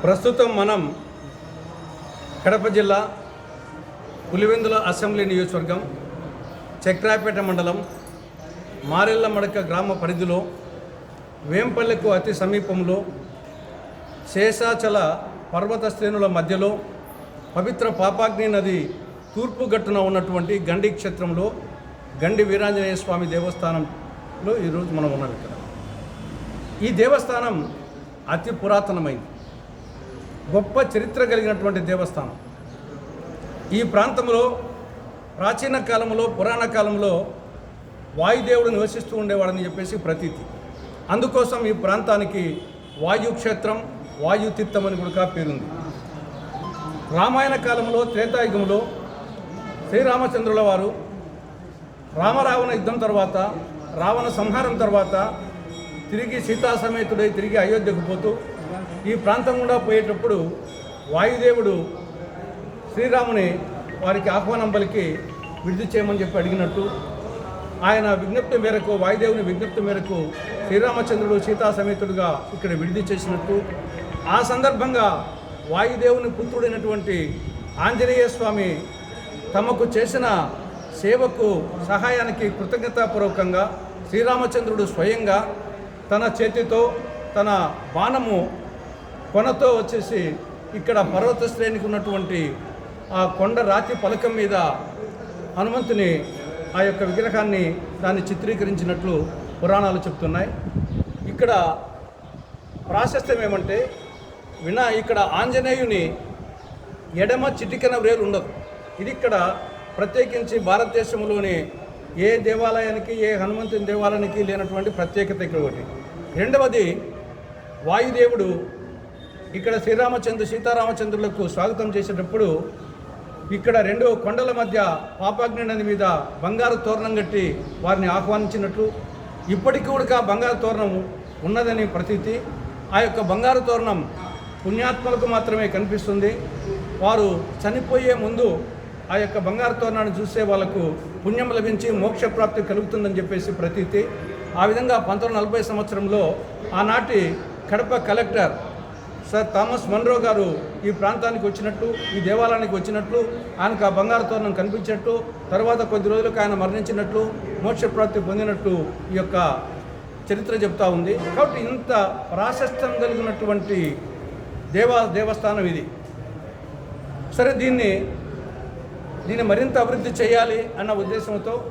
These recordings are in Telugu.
ప్రస్తుతం మనం కడప జిల్లా పులివెందుల అసెంబ్లీ నియోజకవర్గం చక్రాపేట మండలం మారెళ్ళ మడక గ్రామ పరిధిలో వేంపల్లెకు అతి సమీపంలో శేషాచల పర్వత శ్రేణుల మధ్యలో పవిత్ర పాపాగ్ని నది తూర్పు గట్టున ఉన్నటువంటి గండి క్షేత్రంలో గండి వీరాంజనేయ స్వామి దేవస్థానంలో ఈరోజు మనం ఉన్నాం ఇక్కడ. ఈ దేవస్థానం అతి పురాతనమైంది. గొప్ప చరిత్ర కలిగినటువంటి దేవస్థానం. ఈ ప్రాంతంలో ప్రాచీన కాలంలో పురాణ కాలంలో వాయుదేవుడు నివసిస్తూ ఉండేవాడని చెప్పేసి ప్రతీతి. అందుకోసం ఈ ప్రాంతానికి వాయుక్షేత్రం వాయుతీర్థం అని కూడా పేరుంది. రామాయణ కాలంలో త్రేతాయుగంలో శ్రీరామచంద్రుల వారు రామరావణ యుద్ధం తర్వాత రావణ సంహారం తర్వాత తిరిగి సీతాసమేతుడై తిరిగి అయోధ్యకు పోతూ ఈ ప్రాంతం గుండా పోయేటప్పుడు వాయుదేవుడు శ్రీరాముని వారికి ఆహ్వానం పలికి విడుదల చేయమని చెప్పి అడిగినట్టు. ఆయన విజ్ఞప్తి మేరకు వాయుదేవుని విజ్ఞప్తి మేరకు శ్రీరామచంద్రుడు సీతా సమేతుడుగా ఇక్కడ విడుదల చేసినట్టు. ఆ సందర్భంగా వాయుదేవుని పుత్రుడైనటువంటి ఆంజనేయ స్వామి తమకు చేసిన సేవకు సహాయానికి కృతజ్ఞతాపూర్వకంగా శ్రీరామచంద్రుడు స్వయంగా తన చేతితో తన బాణము కొనతో వచ్చేసి ఇక్కడ పర్వత శ్రేణికి ఉన్నటువంటి ఆ కొండ రాతి పలకం మీద హనుమంతుని ఆ యొక్క విగ్రహాన్ని దాన్ని చిత్రీకరించినట్లు పురాణాలు చెప్తున్నాయి. ఇక్కడ ప్రాశస్త్యం ఏమంటే వినా ఇక్కడ ఆంజనేయుని ఎడమ చిటికెన వ్రేలు ఉండదు. ఇది ఇక్కడ ప్రత్యేకించి భారతదేశంలోని ఏ దేవాలయానికి ఏ హనుమంతుని దేవాలయానికి లేనటువంటి ప్రత్యేకత ఇక్కడ ఒకటి. రెండవది వాయుదేవుడు ఇక్కడ శ్రీరామచంద్ర సీతారామచంద్రులకు స్వాగతం చేసేటప్పుడు ఇక్కడ రెండు కొండల మధ్య పాపాగ్ని నది మీద బంగారు తోరణం కట్టి వారిని ఆహ్వానించినట్లు ఇప్పటికీ కూడా బంగారు తోరణం ఉన్నదని ప్రతీతి. ఆ యొక్క బంగారు తోరణం పుణ్యాత్మలకు మాత్రమే కనిపిస్తుంది. వారు చనిపోయే ముందు ఆ యొక్క బంగారు తోరణాన్ని చూసే వాళ్ళకు పుణ్యం లభించి మోక్షప్రాప్తి కలుగుతుందని చెప్పేసి ప్రతీతి. ఆ విధంగా పంతొమ్మిది నలభై సంవత్సరంలో ఆనాటి Kadapa collector sir Thomas Munro గారు ఈ ప్రాంతానికి వచ్చినట్టు ఈ దేవాలయానికి వచ్చినట్లు ఆయనకు ఆ బంగారు తోరణం కనిపించినట్టు తర్వాత కొద్ది రోజులకు ఆయన మరణించినట్లు మోక్షప్రాప్తి పొందినట్టు ఈ యొక్క చరిత్ర చెప్తా ఉంది. కాబట్టి ఇంత ప్రాశస్త్యం కలిగినటువంటి దేవా దేవస్థానం ఇది. సరే దీన్ని దీన్ని మరింత అభివృద్ధి చేయాలి అన్న ఉద్దేశంతో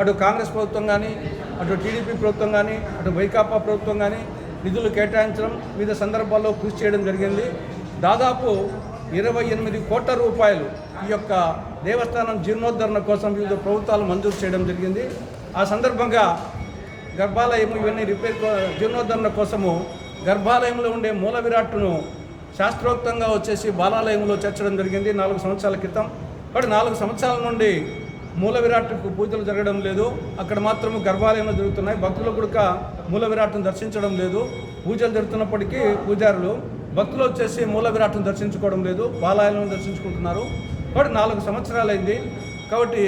అటు కాంగ్రెస్ ప్రభుత్వం కానీ అటు టీడీపీ ప్రభుత్వం కానీ అటు వైకాపా ప్రభుత్వం కానీ నిధులు కేటాయించడం వివిధ సందర్భాల్లో కృషి చేయడం జరిగింది. దాదాపు ఇరవై ఎనిమిది కోట్ల రూపాయలు ఈ యొక్క దేవస్థానం జీర్ణోద్ధరణ కోసం వివిధ ప్రభుత్వాలు మంజూరు చేయడం జరిగింది. ఆ సందర్భంగా గర్భాలయం ఇవన్నీ రిపేర్ కో- జీర్ణోద్ధరణ కోసము గర్భాలయంలో ఉండే మూల విరాట్టును శాస్త్రోక్తంగా వచ్చేసి బాలాలయంలో చేర్చడం జరిగింది. నాలుగు సంవత్సరాల క్రితం. కాబట్టి నాలుగు సంవత్సరాల నుండి మూల విరాట్కు పూజలు జరగడం లేదు. అక్కడ మాత్రము గర్భాలయంలో జరుగుతున్నాయి. భక్తులు కూడా మూల విరాట్ను దర్శించడం లేదు. పూజలు జరుగుతున్నప్పటికీ పూజారులు భక్తులు వచ్చేసి మూల విరాట్ను దర్శించుకోవడం లేదు. బాలాయలను దర్శించుకుంటున్నారు. కాబట్టి నాలుగు సంవత్సరాలైంది. కాబట్టి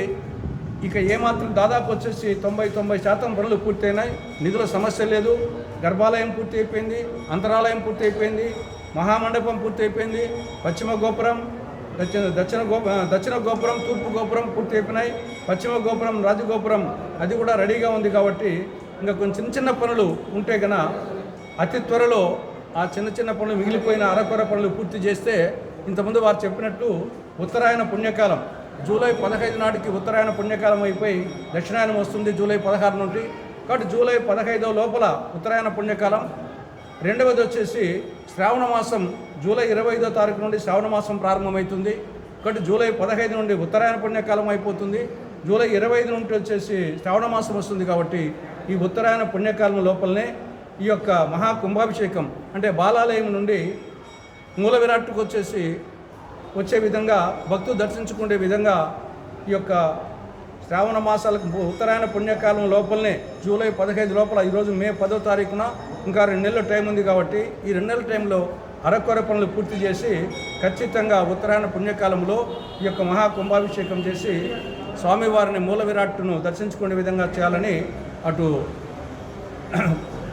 ఇక ఏమాత్రం దాదాపు వచ్చేసి తొంభై తొంభై శాతం పనులు పూర్తయినాయి. నిధుల సమస్య లేదు. గర్భాలయం పూర్తి అయిపోయింది అంతరాలయం పూర్తి అయిపోయింది మహామండపం పూర్తి అయిపోయింది పశ్చిమ గోపురం దక్షిణ దక్షిణ గోప దక్షిణ గోపురం తూర్పు గోపురం పూర్తి అయిపోయినాయి. పశ్చిమ గోపురం రాజగోపురం అది కూడా రెడీగా ఉంది కాబట్టి ఇంకా కొన్ని చిన్న చిన్న పనులు ఉంటే కన అతి త్వరలో ఆ చిన్న చిన్న పనులు మిగిలిపోయిన అరకొర పనులు పూర్తి చేస్తే ఇంతకుముందు వారు చెప్పినట్టు ఉత్తరాయణ పుణ్యకాలం జూలై పదహైదు నాటికి ఉత్తరాయణ పుణ్యకాలం అయిపోయి దక్షిణాయనం వస్తుంది జూలై పదహారు నుండి. కాబట్టి జూలై పదహైదో లోపల ఉత్తరాయణ పుణ్యకాలం రెండవది వచ్చేసి శ్రావణ మాసం జూలై ఇరవై ఐదో తారీఖు నుండి శ్రావణ మాసం ప్రారంభమవుతుంది ఒకటి జూలై పదహైదు నుండి ఉత్తరాయణ పుణ్యకాలం అయిపోతుంది. జూలై ఇరవై ఐదు నుండి వచ్చేసి శ్రావణ మాసం వస్తుంది కాబట్టి ఈ ఉత్తరాయణ పుణ్యకాలం లోపలనే ఈ యొక్క మహా కుంభాభిషేకం అంటే బాలాలయం నుండి మూల విరాట్కు వచ్చేసి వచ్చే విధంగా భక్తులు దర్శించుకునే విధంగా ఈ యొక్క శ్రావణ మాసాలకు ఉత్తరాయణ పుణ్యకాలం లోపలనే జూలై పదహైదు లోపల ఈరోజు మే పదో తారీఖున ఇంకా రెండు నెలల టైం ఉంది కాబట్టి ఈ రెండు నెలల టైంలో అరకొర పనులు పూర్తి చేసి ఖచ్చితంగా ఉత్తరాయణ పుణ్యకాలంలో ఈ యొక్క మహా కుంభాభిషేకం చేసి స్వామివారిని మూల విరాట్ను దర్శించుకునే విధంగా చేయాలని అటు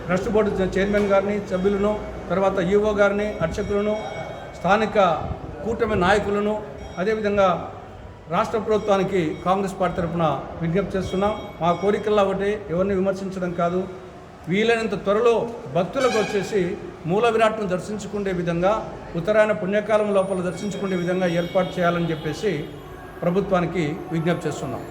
ట్రస్ట్ బోర్డు చైర్మన్ గారిని సభ్యులను తర్వాత ఈఓ గారిని అర్చకులను స్థానిక కూటమి నాయకులను అదేవిధంగా రాష్ట్ర ప్రభుత్వానికి కాంగ్రెస్ పార్టీ తరఫున విజ్ఞప్తి చేస్తున్నాం. మా కోరికల్లో ఒకటి ఎవరిని విమర్శించడం కాదు. వీలైనంత త్వరలో భక్తులకు వచ్చేసి మూల విరాట్ను దర్శించుకునే విధంగా ఉత్తరాయణ పుణ్యకాలం లోపల దర్శించుకునే విధంగా ఏర్పాటు చేయాలని చెప్పేసి ప్రభుత్వానికి విజ్ఞప్తి చేస్తున్నాం.